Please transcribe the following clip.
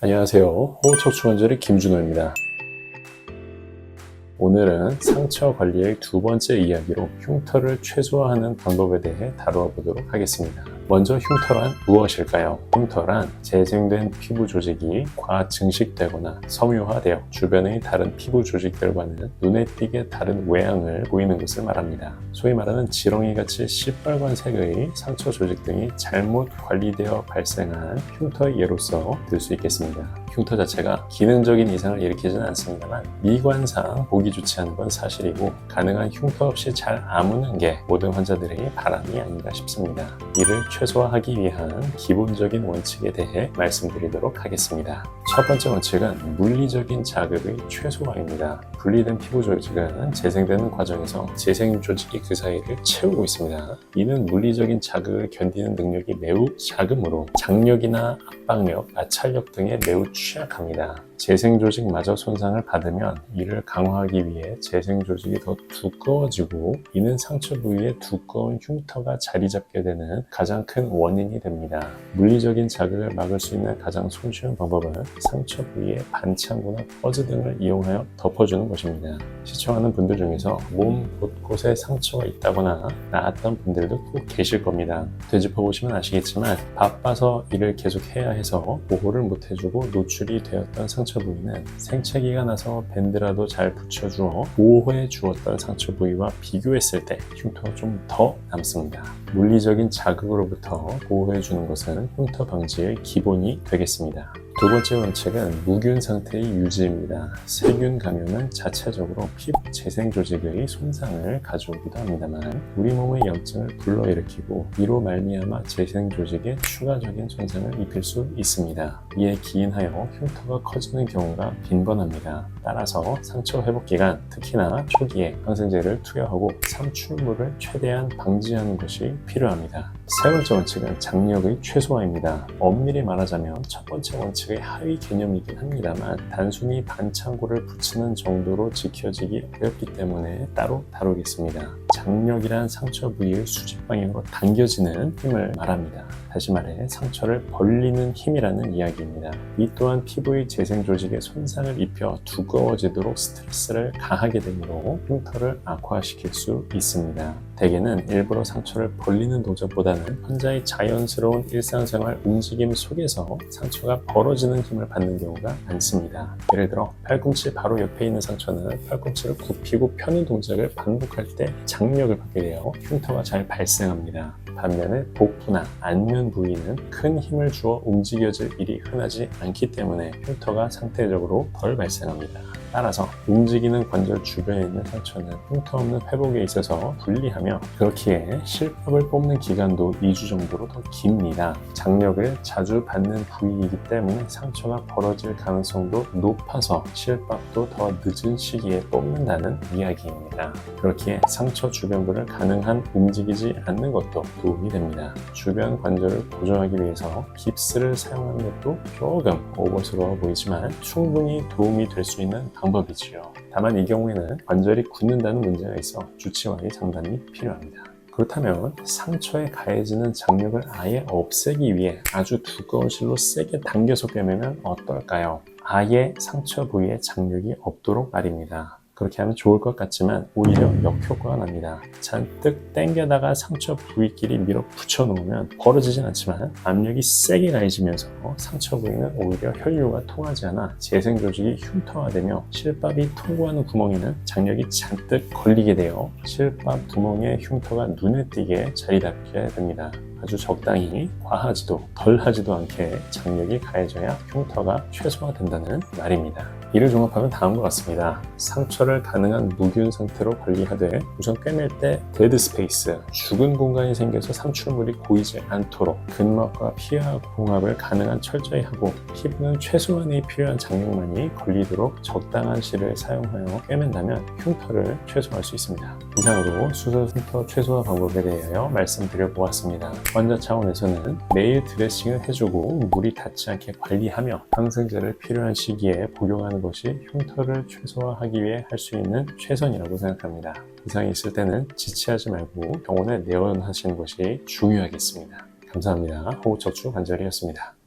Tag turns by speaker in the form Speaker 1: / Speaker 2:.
Speaker 1: 안녕하세요. 호흡척추관절의 김준호입니다. 오늘은 상처 관리의 두 번째 이야기로 흉터를 최소화하는 방법에 대해 다루어 보도록 하겠습니다. 먼저 흉터란 무엇일까요? 흉터란 재생된 피부 조직이 과증식되거나 섬유화되어 주변의 다른 피부 조직들과는 눈에 띄게 다른 외양을 보이는 것을 말합니다. 소위 말하는 지렁이 같이 시뻘건 색의 상처 조직 등이 잘못 관리되어 발생한 흉터의 예로서 들 수 있겠습니다. 흉터 자체가 기능적인 이상을 일으키지는 않습니다만 미관상 보기 좋지 않은 건 사실이고 가능한 흉터 없이 잘 아무는 게 모든 환자들의 바람이 아닌가 싶습니다. 이를 최소화하기 위한 기본적인 원칙에 대해 말씀드리도록 하겠습니다. 첫 번째 원칙은 물리적인 자극의 최소화입니다. 분리된 피부 조직은 재생되는 과정에서 재생 조직이 그 사이를 채우고 있습니다. 이는 물리적인 자극을 견디는 능력이 매우 작으므로 장력이나 압박력, 마찰력 등에 매우 취약합니다. 재생 조직마저 손상을 받으면 이를 강화하기 위해 재생 조직이 더 두꺼워지고 이는 상처 부위에 두꺼운 흉터가 자리 잡게 되는 가장 큰 원인이 됩니다. 물리적인 자극을 막을 수 있는 가장 손쉬운 방법은 상처 부위에 반창고나 퍼즈 등을 이용하여 덮어주는 것입니다. 시청하는 분들 중에서 몸 곳곳에 상처가 있다거나 나았던 분들도 꼭 계실 겁니다. 되짚어 보시면 아시겠지만 바빠서 일을 계속 해야 해서 보호를 못 해주고 노출이 되었던 상처 부위는 생채기가 나서 밴드라도 잘 붙여주어 보호해 주었던 상처 부위와 비교했을 때 흉터가 좀 더 남습니다. 물리적인 자극으로부터 보호해 주는 것은 흉터 방지의 기본이 되겠습니다. 두 번째 원칙은 무균 상태의 유지입니다. 세균 감염은 자체적으로 피부 재생 조직의 손상을 가져오기도 합니다만 우리 몸의 염증을 불러일으키고 이로 말미암아 재생 조직에 추가적인 손상을 입힐 수 있습니다. 이에 기인하여 흉터가 커지는 경우가 빈번합니다. 따라서 상처 회복 기간, 특히나 초기에 항생제를 투여하고 삼출물을 최대한 방지하는 것이 필요합니다. 세 번째 원칙은 장력의 최소화입니다. 엄밀히 말하자면 첫 번째 원칙 의 하위 개념이긴 합니다만 단순히 반창고를 붙이는 정도로 지켜지기 어렵기 때문에 따로 다루겠습니다. 장력이란 상처 부위의 수직 방향으로 당겨지는 힘을 말합니다. 다시 말해 상처를 벌리는 힘이라는 이야기입니다. 이 또한 피부의 재생 조직에 손상을 입혀 두꺼워지도록 스트레스를 가하게 되므로 흉터를 악화시킬 수 있습니다. 대개는 일부러 상처를 벌리는 동작보다는 환자의 자연스러운 일상생활 움직임 속에서 상처가 벌어지는 힘을 받는 경우가 많습니다. 예를 들어 팔꿈치 바로 옆에 있는 상처는 팔꿈치를 굽히고 펴는 동작을 반복할 때 장력을 받게 되어 흉터가 잘 발생합니다. 반면에 복부나 안면 부위는 큰 힘을 주어 움직여질 일이 흔하지 않기 때문에 흉터가 상대적으로 덜 발생합니다. 따라서 움직이는 관절 주변에 있는 상처는 흉터 없는 회복에 있어서 불리하며 그렇기에 실밥을 뽑는 기간도 2주 정도로 더 깁니다. 장력을 자주 받는 부위이기 때문에 상처가 벌어질 가능성도 높아서 실밥도 더 늦은 시기에 뽑는다는 이야기입니다. 그렇기에 상처 주변부를 가능한 움직이지 않는 것도 도움이 됩니다. 주변 관절을 고정하기 위해서 깁스를 사용하는 것도 조금 오버스러워 보이지만 충분히 도움이 될 수 있는 방법이지요. 다만 이 경우에는 관절이 굳는다는 문제가 있어 주치와의 상담이 필요합니다. 그렇다면 상처에 가해지는 장력을 아예 없애기 위해 아주 두꺼운 실로 세게 당겨서 꿰매면 어떨까요? 아예 상처 부위에 장력이 없도록 말입니다. 그렇게 하면 좋을 것 같지만 오히려 역효과가 납니다. 잔뜩 당겨다가 상처 부위끼리 밀어 붙여 놓으면 벌어지진 않지만 압력이 세게 가해지면서 상처 부위는 오히려 혈류가 통하지 않아 재생 조직이 흉터화되며 실밥이 통과하는 구멍에는 장력이 잔뜩 걸리게 되어 실밥 구멍에 흉터가 눈에 띄게 자리 잡게 됩니다. 아주 적당히 과하지도 덜하지도 않게 장력이 가해져야 흉터가 최소화된다는 말입니다. 이를 종합하면 다음과 같습니다. 상처를 가능한 무균 상태로 관리하되 우선 꿰맬 때 데드 스페이스, 죽은 공간이 생겨서 상출물이 고이지 않도록 근막과 피하 봉합을 가능한 철저히 하고 피부는 최소한의 필요한 장력만이 걸리도록 적당한 실을 사용하여 꿰맨다면 흉터를 최소화할 수 있습니다. 이상으로 수술 흉터 최소화 방법에 대하여 말씀드려 보았습니다. 환자 차원에서는 매일 드레싱을 해주고 물이 닿지 않게 관리하며 항생제를 필요한 시기에 복용 하는 것이 흉터를 최소화하기 위해 할 수 있는 최선이라고 생각합니다. 이상이 있을 때는 지체하지 말고 병원에 내원하시는 것이 중요하겠습니다. 감사합니다. 호흡척추 관절이었습니다.